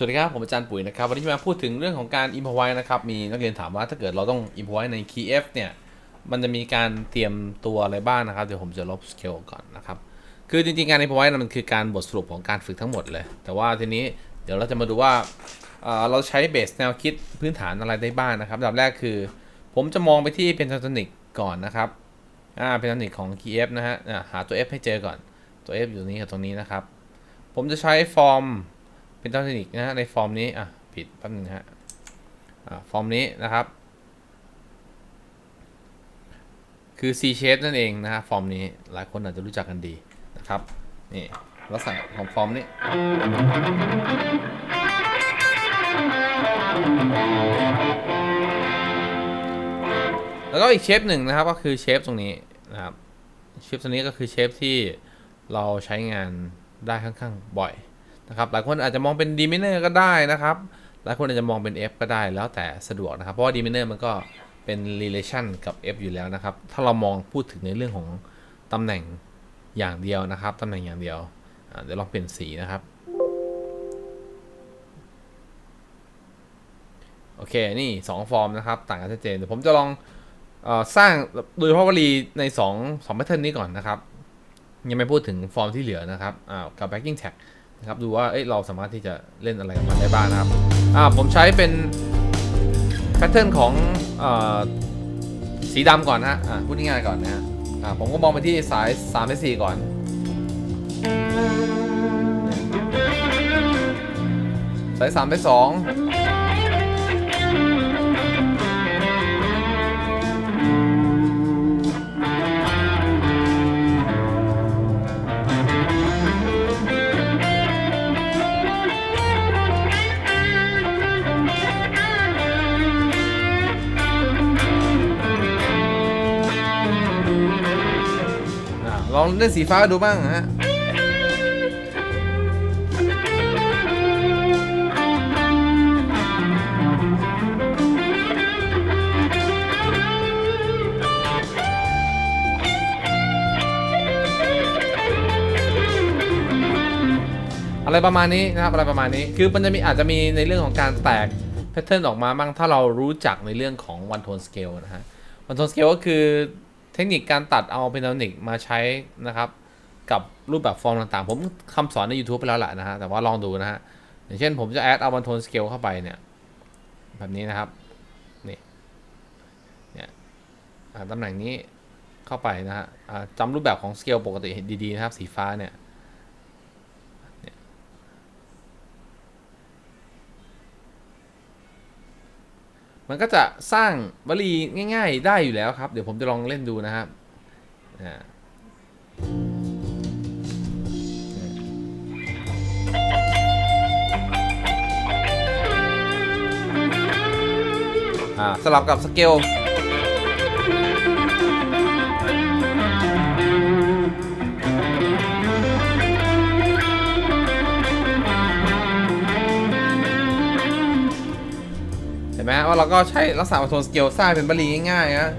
สวัสดีครับผมอาจารย์ปุ๋ยนะครับวันนี้จะมาพูดถึงเรื่องของการ improvise นะครับมีนักเรียนถามว่าถ้าเกิดเราต้อง improvise ใน key F เนี่ยมันจะมีการเตรียมตัวอะไรบ้างนะครับเดี๋ยวผมจะลบ scale ก่อนนะครับคือจริงๆการ improvise นมันคือการบทสรุปของการฝึกทั้งหมดเลย แต่ว่าทีนี้เดี๋ยวเราจะมาดูว่าเเราใช้เบสแนวคิดพื้นฐานอะไรได้บ้างนะครับอันดับแรกคือ ผมจะมองไปที่ pentatonic ก่อนนะครับอ่า pentatonic ของ key F นะฮะอ่าหาตัว F ให้เจอก่อนตัว F อยู่ตรงนี้กับตรงนี้นะครับผมจะใช้ฟอร์ม เป็นต้นเทคนิคนะฮะในฟอร์มนี้อะผิดแป๊บนึงฮะอ่าฟอร์มนี้นะครับ คือ C shape นั่นเองนะฮะฟอร์มนี้หลายคนอาจจะรู้จักกันดีนะครับนี่ลักษณะของฟอร์มนี้แล้วก็อีกเชฟหนึ่งนะครับก็คือเชฟตรงนี้นะครับเชฟตรงนี้ก็คือเชฟที่เราใช้งานได้ค่อนข้างบ่อย นะครับหลายคนอาจจะมองเป็น d ีมิเนอร์ก็ได้นะครับ หลายคนอาจจะมองเป็น F ก็ได้แล้วแต่สะดวกนะครับ เพราะว่า d ีมิเนอร์มันก็เป็น relation กับ F อยู่แล้วนะครับ ถ้าเรามองพูดถึงในเรื่องของตำแหน่งอย่างเดียวนะครับตำแหน่งอย่างเดียวเดี๋ยวลองเปลี่ยนสีนะครับโอเค นี่ 2 ฟอร์มนะครับ ต่างกันชัดเจน เดี๋ยวผมจะลองอสร้างโดยเฉพาะวลีใน 2 2แพทเทิร์นนี้ก่อนนะครับ ยังไม่พูดถึงฟอร์มที่เหลือนะครับกับ backing tag นะครับดูว่าเอ้ยเราสามารถที่จะเล่นอะไรกับมันได้บ้างนะครับอ่าผมใช้เป็นแพทเทิร์นของอาสีดำก่อนนะฮะอ่าพูดง่ายๆก่อนนะฮะอ่าผมก็มองไปที่สาย3ไป4ก่อนสาย3ไป2 องเล่นสีฟ้าดูบ้างฮะอะไรประมาณนี้นะครับอะไรประมาณนี้คือมันจะมีอาจจะมีในเรื่องของการแตกแพทเทิร์นออกมาบ้างถ้าเรารู้จักในเรื่องของวันโทนสเกลนะฮะวันโทนสเกลก็คือ ทคนิคการตัดเอาเป็นเทคนิคมาใช้นะครับกับรูปแบบฟอร์มต่างๆ ผมคำสอนใน YouTube ไปแล้วแหละนะฮะ แต่ว่าลองดูนะฮะ อย่างเช่นผมจะแอดเอาบันโทนสเกลเข้าไปเนี่ย แบบนี้นะครับ นี่เนี่ยตำแหน่งนี้เข้าไปนะฮะจำรูปแบบของสเกลปกติดีๆนะครับ สีฟ้าเนี่ย มันก็จะสร้างวลีง่าย ๆ ได้อยู่แล้วครับ เดี๋ยวผมจะลองเล่นดูนะครับอ่าอ่าสลับกับสเกล ว่าเราก็ใช้ลักษณะโทนสเกลสร้างเป็นบรีง่ายๆนะ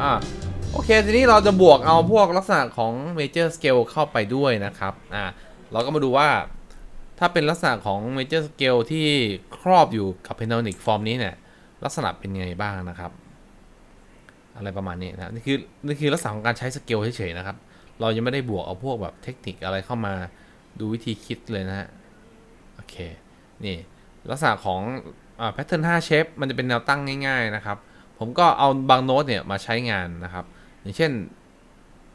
อ่าโอเคทีนี้เราจะบวกเอาพวกลักษณะของ Major Scale เข้าไปด้วยนะครับอ่าเราก็มาดูว่าถ้าเป็นลักษณะของ Major Scale ที่ครอบอยู่กับ Pentatonic Form นี้เนี่ย ลักษณะเป็นไงบ้างนะครับ อะไรประมาณนี้นะนี่คือนี่คือลักษณะของการใช้สเกลเฉยๆนะครับ เรายังไม่ได้บวกเอาพวกแบบเทคนิคอะไรเข้ามาดูวิธีคิดเลยนะฮะโอเคนี่ลักษณะของแพทเทิร์น5เชฟมันจะเป็นแนวตั้งง่ายๆนะครับ ผมก็เอาบางโน้ตเนี่ยมาใช้งานนะครับ อย่างเช่น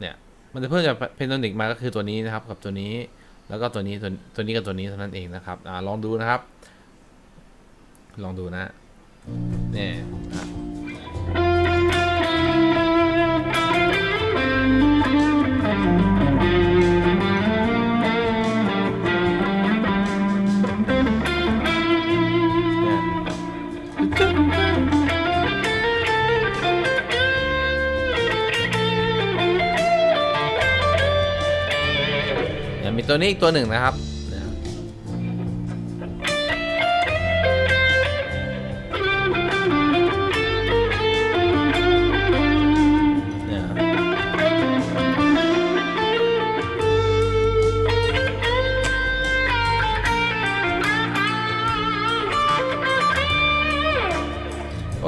เนี่ยมันจะเพิ่มจากเพนโทนิกมาก็คือตัวนี้นะครับกับตัวนี้แล้วก็ตัวนี้ตัวตัวนี้กับตัวนี้เท่านั้นเองนะครับอลองดูนะครับ ลองดูนะ นี่ยอะเนี่ยเนี่ยมีตัวนี้อีกตัวหนึ่งนะครับ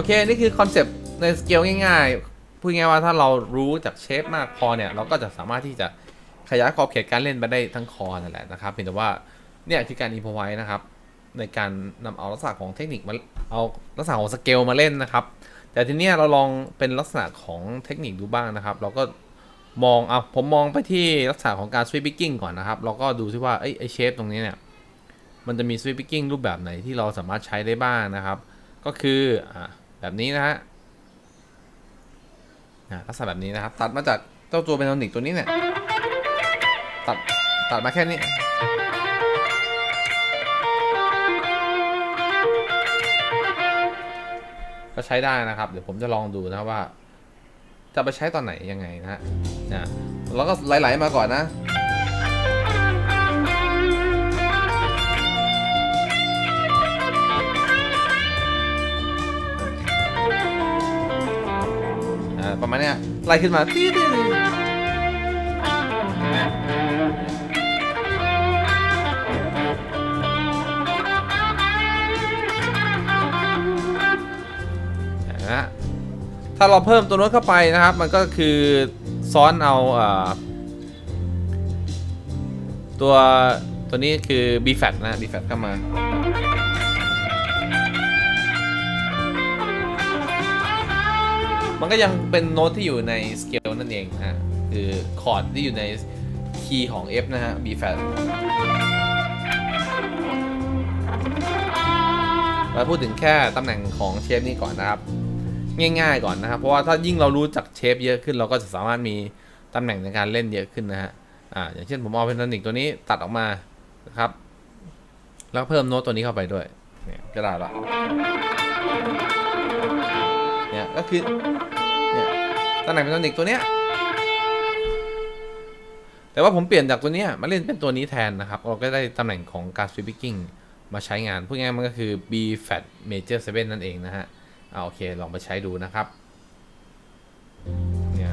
เค นี่คือคอนเซปต์ในสเกลง่ายๆ พูดง่ายว่าถ้าเรารู้จากเชฟมากพอเนี่ย เราก็จะสามารถที่จะขยายขอบเขตการเล่นไปได้ทั้งคอนั่นแหละนะครับเพียงแต่ว่าเนี่ยคือการอินพอไว้นะครับ ในการนำเอาลักษณะของเทคนิคมาเอาลักษณะของสเกลมาเล่นนะครับ แต่ทีนี้เราลองเป็นลักษณะของเทคนิคดูบ้างนะครับ เราก็มองเอะผมมองไปที่ลักษณะของการสวิปปิ้งก่อนนะครับ เราก็ดูซิว่าไอ้ไอ้เชฟตรงนี้เนี่ยมันจะมีสวิปปิ้งรูปแบบไหนที่เราสามารถใช้ได้บ้างนะครับ ก็คืออะ แบบนี้นะฮะลักษณะแบบนี้นะครับ ตัดมาจากเจ้าตัวเป็นโทนิกตัวนี้เนี่ย ตัดตัดมาแค่นี้ ก็ใช้ได้นะครับ เดี๋ยวผมจะลองดูนะว่า จะไปใช้ตอนไหนยังไงนะฮะนะแล้วก็ไหลๆมาก่อนนะ อ่าประมาณเนี้ยไล่ขึ้นมาตีดนะฮะถ้าเราเพิ่มตัวโน้ตเข้าไปนะครับ มันก็คือซ้อนเอาอ่าตัวตัวนี้คือ b f a t นะ b f a t เข้ามา มันก็ยังเป็นโน้ตที่อยู่ในสเกลนั่นเองนะฮะคือคอร์ดที่อยู่ในคีย์ของ F นะฮะ B flat เราพูดถึงแค่ตำแหน่งของเชฟนี้ก่อนนะครับ ง่ายๆก่อนนะครับ เพราะว่าถ้ายิ่งเรารู้จักเชฟเยอะขึ้นเราก็จะสามารถมีตำแหน่งในการเล่นเยอะขึ้นนะฮะอ่าอย่างเช่นผมเอาเพนทานิกตัวนี้ตัดออกมานะครับ แล้วเพิ่มโน้ตตัวนี้เข้าไปด้วยเนี่ยก็ได้ละ ก็คือเนี่ยตำแหน่งเป็นตัวเด็กตัวเนี้ยแต่ว่าผมเปลี่ยนจากตัวเนี้ยมาเล่นเป็นตัวนี้แทนนะครับ เราก็ได้ตำแหน่งของการ sweeping มาใช้งานพูดง่ายๆมันก็คือ B flat major 7 นั่นเองนะฮะเอาโอเค ลองไปใช้ดูนะครับ เนี่ย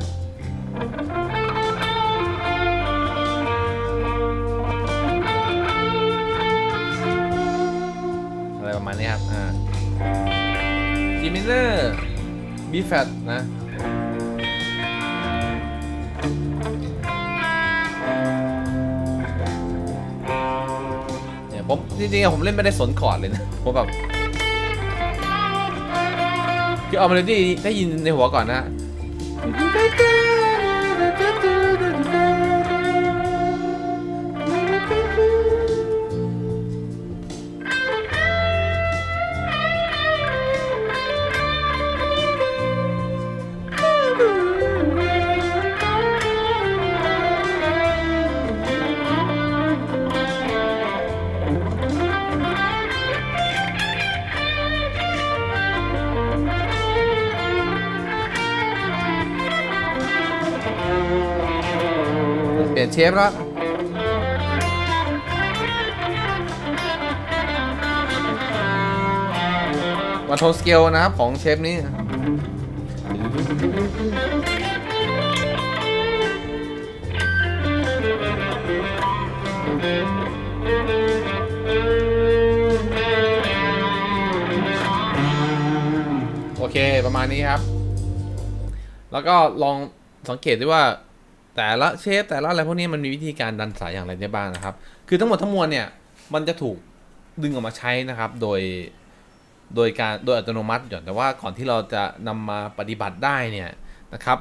อะไรประมาณนี้ครับ อ่า G minor B flat นะ เนี่ยผมจริงๆผมเล่นไม่ได้สนคอร์ดเลยนะ ผมแบบคือเอามาเลดี้ได้ยินในหัวก่อนนะ ชฟแล้วมาโทนสเกลนะครับของเชฟนี้โอเค ประมาณนี้ครับ แล้วก็ลองสังเกตด้วยว่า แต่ละเชฟแต่ละอะไรพวกนี้มันมีวิธีการดันสายอย่างไรได้บ้างนะครับ คือทั้งหมดทั้งมวลเนี่ยมันจะถูกดึงออกมาใช้นะครับ โดยโดยการโดยอัตโนมัติก่อนแต่ว่าก่อนที่เราจะนำมาปฏิบัติได้เนี่ยนะครับ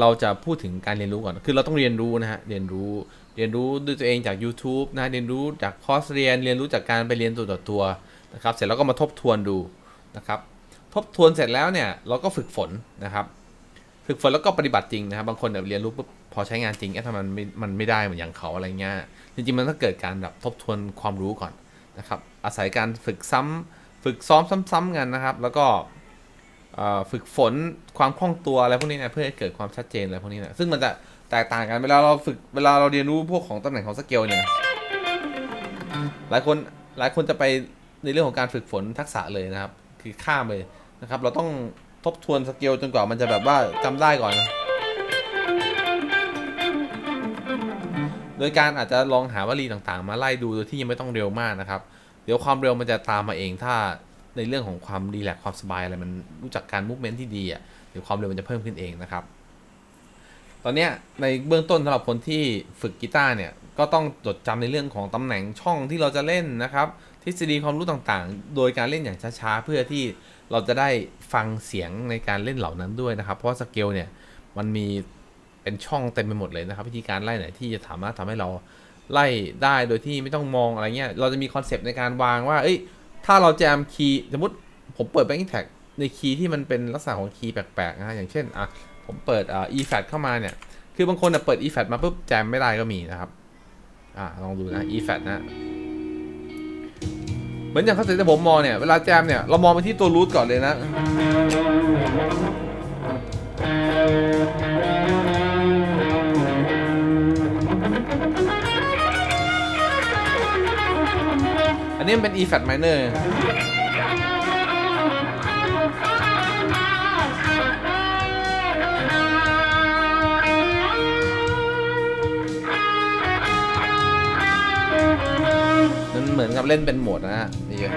เราจะพูดถึงการเรียนรู้ก่อน คือเราต้องเรียนรู้นะฮะเรียนรู้เรียนรู้ด้วยตัวเองจาก YouTube นะเรียนรู้จากคอร์สเรียน เรียนรู้จากการไปเรียนตัวต่อตัวนะครับ เสร็จแล้วก็มาทบทวนดูนะครับ ทบทวนเสร็จแล้วเนี่ยเราก็ฝึกฝนนะครับ ฝึกฝนแล้วก็ปฏิบัติจริงนะครับบางคนแบบเรียนรู้ปุ๊บพอใช้งานจริงเอ๊ะทำไมมันไม่มันไม่ได้เหมือนอย่างเขาอะไรเงี้ยจริงๆมันต้องเกิดการแบบทบทวนความรู้ก่อนนะครับอาศัยการฝึกซ้ำฝึกซ้อมซ้ำๆกันนะครับ แล้วก็ฝึกฝนความคล่องตัวอะไรพวกนี้นะเพื่อให้เกิดความชัดเจนอะไรพวกนี้นะซึ่งมันจะแตกต่างกันเวลาเราฝึกเวลาเราเรียนรู้พวกของตำแหน่งของสเกลเนี่ยหลายคนหลายคนจะไปในเรื่องของการฝึกฝนทักษะเลยนะครับ คือข้ามเลยนะครับ เราต้อง ทบทวนสเกลจนกว่ามันจะแบบว่าจำได้ก่อนนะโดยการอาจจะลองหาวลีต่างๆ มาไล่ดูโดยที่ยังไม่ต้องเร็วมากนะครับ เดี๋ยวความเร็วมันจะตามมาเองถ้าในเรื่องของความรีแลกความสบายอะไรมันรู้จักการมูฟเมนต์ที่ดีอะเดี๋ยวความเร็วมันจะเพิ่มขึ้นเองนะครับ ตอนนี้ในเบื้องต้นสำหรับคนที่ฝึกกีตาร์เนี่ยก็ต้องจดจำในเรื่องของตำแหน่งช่องที่เราจะเล่นนะครับ ทฤษฎีความรู้ต่างๆ โดยการเล่นอย่างช้าๆ เพื่อที่เราจะได้ฟังเสียงในการเล่นเหล่านั้นด้วยนะครับ เพราะสเกลเนี่ยมันมีเป็นช่องเต็มไปหมดเลยนะครับวิธีการไล่ไหนที่จะสามารถทำให้เราไล่ได้โดยที่ไม่ต้องมองอะไรเงี้ย เราจะมีคอนเซปต์ในการวางว่า เอ้ย ถ้าเราแจมคีย์สมมติผมเปิด backing track ในคีย์ที่มันเป็นลักษณะของคีย์แปลกๆนะฮะอย่างเช่น อะ ผมเปิดอ่า e flat เข้ามาเนี่ย คือบางคนนะเปิด e flat มาปุ๊บแจมไม่ได้ก็มีนะครับ อ่าลองดูนะ e flat นะ เหมือนอย่างเขาเสที่ผมมองเนี่ย เวลาแจมเนี่ย เรามองไปที่ตัวรูทก่อนเลยนะ อันนี้มันเป็น e flat minor เล่นเป็นโหมดนะฮะนี่เยอะ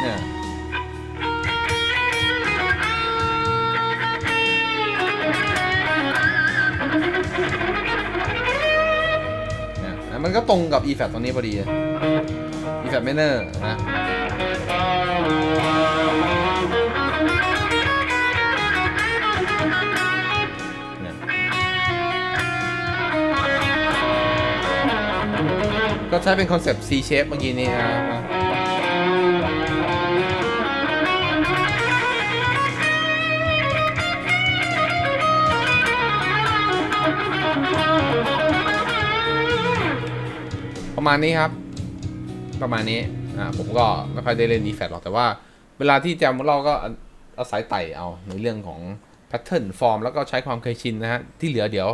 เนี่ยเนี่ยมันก็ตรงกับ e flat ตรงนี้พอดี e flat minor นะ ก็ใช้เป็นคอนเซปต์ C shape เมื่อกี้นี้นะประมาณนี้ครับ ประมาณนี้อ่าผมก็ไม่ค่อยได้เล่น e f a t หรอกแต่ว่า เวลาที่แจมเราก็อาศัยไต่เอาในเรื่องของแพทเทิร์นฟอร์มแล้วก็ใช้ความเคยชินนะฮะที่เหลือเดี๋ยว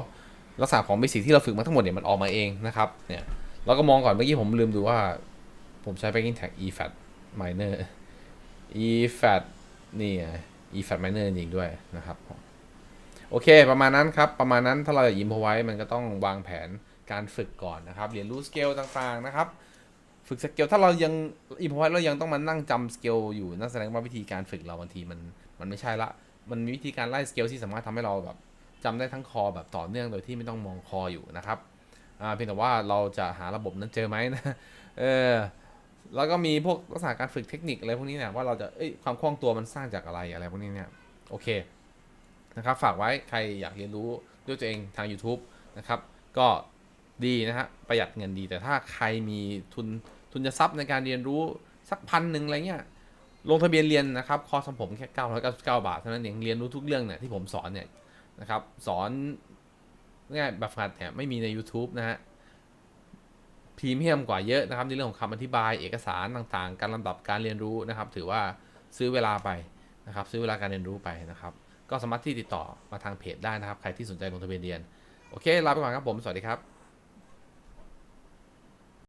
ลักษณะของเบสิกที่เราฝึกมาทั้งหมดเนี่ยมันออกมาเองนะครับเนี่ย เราก็มองก่อนเมื่อกี้ผมลืมดูว่า ผมใช้ backing tag e fat minor e fat นี่ไง e fat minor จริงด้วยนะครับ โอเค ประมาณนั้นครับ ประมาณนั้นถ้าเราอยากยิมพอไว้มันก็ต้องวางแผนการฝึกก่อนนะครับ เรียนรู้สเกลต่างๆนะครับ ฝึกสเกลถ้าเรายังอิมพอไว้เรายังต้องมานั่งจำสเกลอยู่นั่นแสดงว่าวิธีการฝึกเราบางทีมันมันไม่ใช่ละ มันมีวิธีการไล่สเกลที่สามารถทำให้เราแบบจำได้ทั้งคอแบบต่อเนื่องโดยที่ไม่ต้องมองคออยู่นะครับ อ่าเพียงแต่ว่าเราจะหาระบบนั้นเจอไหมนะเออแล้วก็มีพวกลักษณะการฝึกเทคนิคอะไรพวกนี้เนี่ยว่าเราจะเอ้ยความคล่องตัวมันสร้างจากอะไรอะไรพวกนี้เนี่ยโอเคนะครับฝากไว้ใครอยากเรียนรู้ด้วยตัวเองทาง YouTube นะครับ ก็ดีนะฮะประหยัดเงินดี แต่ถ้าใครมีทุนทุนจะทรัพย์ในการเรียนรู้สักพันหนึ่งอะไรเงี้ยลงทะเบียนเรียนนะครับคอร์สของผมแค่999 บาทเท่านั้นเองเรียนรู้ทุกเรื่องเนี่ยที่ผมสอนเนี่ยนะครับสอน ง่ายแบบฝึกหัดเนี่ยไม่มีใน YouTube นะฮะพรีเมียมกว่าเยอะนะครับในเรื่องของคำอธิบายเอกสารต่างๆ การลำดับการเรียนรู้นะครับ ถือว่าซื้อเวลาไปนะครับ ซื้อเวลาการเรียนรู้ไปนะครับ ก็สามารถที่ติดต่อมาทางเพจได้นะครับ ใครที่สนใจลงทะเบียนเรียน โอเคลาไปก่อนครับผม สวัสดีครับ